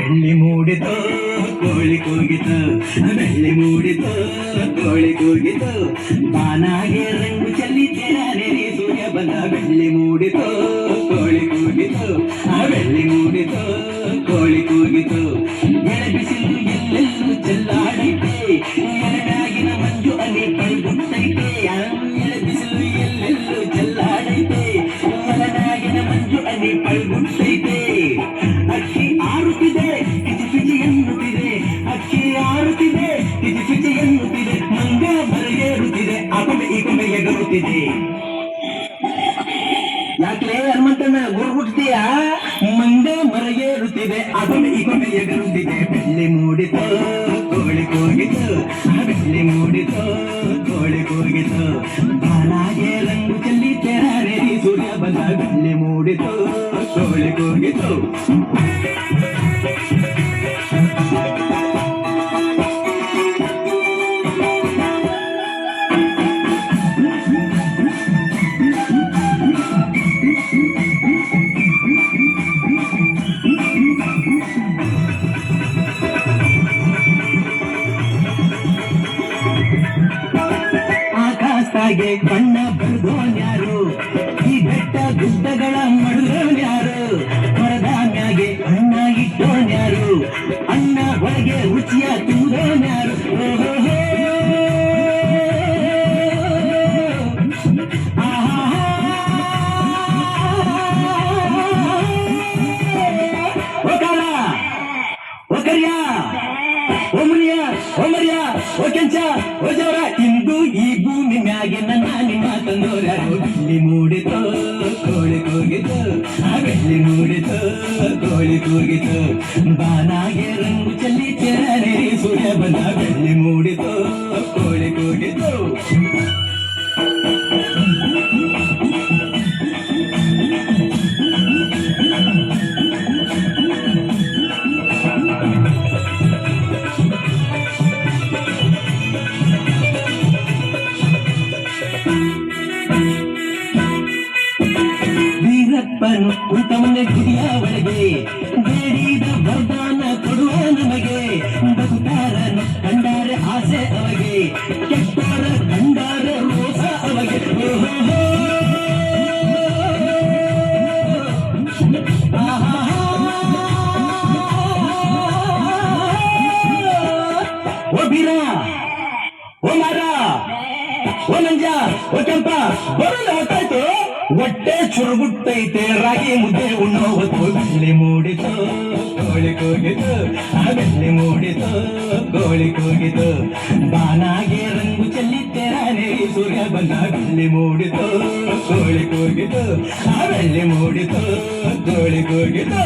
ಬೆಳ್ಳಿ ಮೂಡಿತು ಕೋಳಿ ಕೂಗಿತು ಬೆಳ್ಳಿ ಮೂಡಿತು ಕೋಳಿ ಕೂಗಿತು ಬಾನಾಗೆ ರಂಗು ಚೆಲ್ಲಿ ನೆನೆ ಸೂರ್ಯ ಬಂದ ಬೆಳ್ಳಿ ಮೂಡಿತು ಬರೆಯೇರುತ್ತಿದೆ ಈ ಕಡೆ ಎಗರುತ್ತಿದೆ ಯಾಕೆ ಹನುಮಂತನ ಗುರು ಮರಗೆ ಇರುತ್ತಿದೆ ಅದನ್ನು ಈ ಕಡೆ ಎಗರುತ್ತಿದೆ ಬೆಳ್ಳಿ ಮೂಡಿತು, ಕೋಳಿ ಕೂಗಿತು. ಬೆಳ್ಳಿ ಮೂಡಿತು, ಕೋಳಿ ಕೂಗಿತು. ಬಾಲಾಗೆ ರಂಗು ಚೆಲ್ಲಿ ತೆರಾರೆ ಸೂರ್ಯ ಬಂದ ಬೆಳ್ಳಿ ಮೂಡಿತು, ಕೋಳಿ ಕೂಗಿತು. ಆಕಾಶದಾಗೆ ಬಣ್ಣ ಬರ್ದೋನ್ಯಾರು ಈ ಬೆಟ್ಟ ಗುಡ್ಡಗಳ ಮಡದೋನ್ಯಾರು ಮರದ ಮ್ಯಾಗೆ ಅಣ್ಣ ಇಟ್ಟೋನ್ಯಾರು ಅಣ್ಣ ಒಳಗೆ ರುಚಿಯ ತುಂಬೋನ್ಯಾರು ಓಮನಿಯ ಓಮರ್ಯ ಓ ಕೆಂಚ ಇಂದು ಈ ಭೂಮಿ ಮ್ಯಾಗೆ ನನ್ನ ನಿಮ್ಮ ತಂದೋರ ಬೆಳ್ಳಿ ಮೂಡಿತು, ಕೋಳಿ ಕೂಗಿತು. ಆ ಬೆಳ್ಳಿ ಮೂಡಿತು, ಕೋಳಿ ಕೂಗಿತು. ಬಾನಾಗೆ ರಂಗು ಚೆಲ್ಲಿ ತೆರನೆ ಸೂರ್ಯ ಬಂದ ಬೆಳ್ಳಿ ಮೂಡಿತು. ವೀರಪ್ಪನು ಕುಂತವನ್ನೇ ಗುಡಿಯ ಒಳಗೆ, ಬೇಡಿದ ವರದಾನ ಕೊಡುವ ನಮಗೆ. ಬದುಕಾರನು ಕಂಡಾರೆ ಆಸೆ ಅವಗೆ ಕೆಟ್ಟಾರ ಕಂಡಾರೆ ರೋಸ ಅವಗೆ. ಓ ಓ ಓ ನಂಜ! ಓ ಕೆಂಪ! ಬರಲ್ಲ ಹೊತ್ತಾಯ್ತು. ಹೊಟ್ಟೆ ಚುರುಗುಟ್ಟೈತೆ ರಾಗಿ ಮುದ್ದೆ ಉಣ್ಣೋವತ್ತು ಬಿಲ್ಲಿ ಮೂಡಿತು ಗೋಳಿ ಕೂಗಿತು ಬೆಳ್ಳಿ ಮೂಡಿತು ಗೋಳಿ ಕೂಗಿತು ಬಾನಾಗೆ ರಂಗು ಚೆಲ್ಲಿ ತೆರಾನೆ ಸೂರ್ಯ ಬಂದ ಬೆಳ್ಳಿ ಮೂಡಿತು ಗೋಳಿ ಕೂಗಿತು ಬೆಳ್ಳಿ ಮೂಡಿತು ಗೋಳಿ ಕೂಗಿತು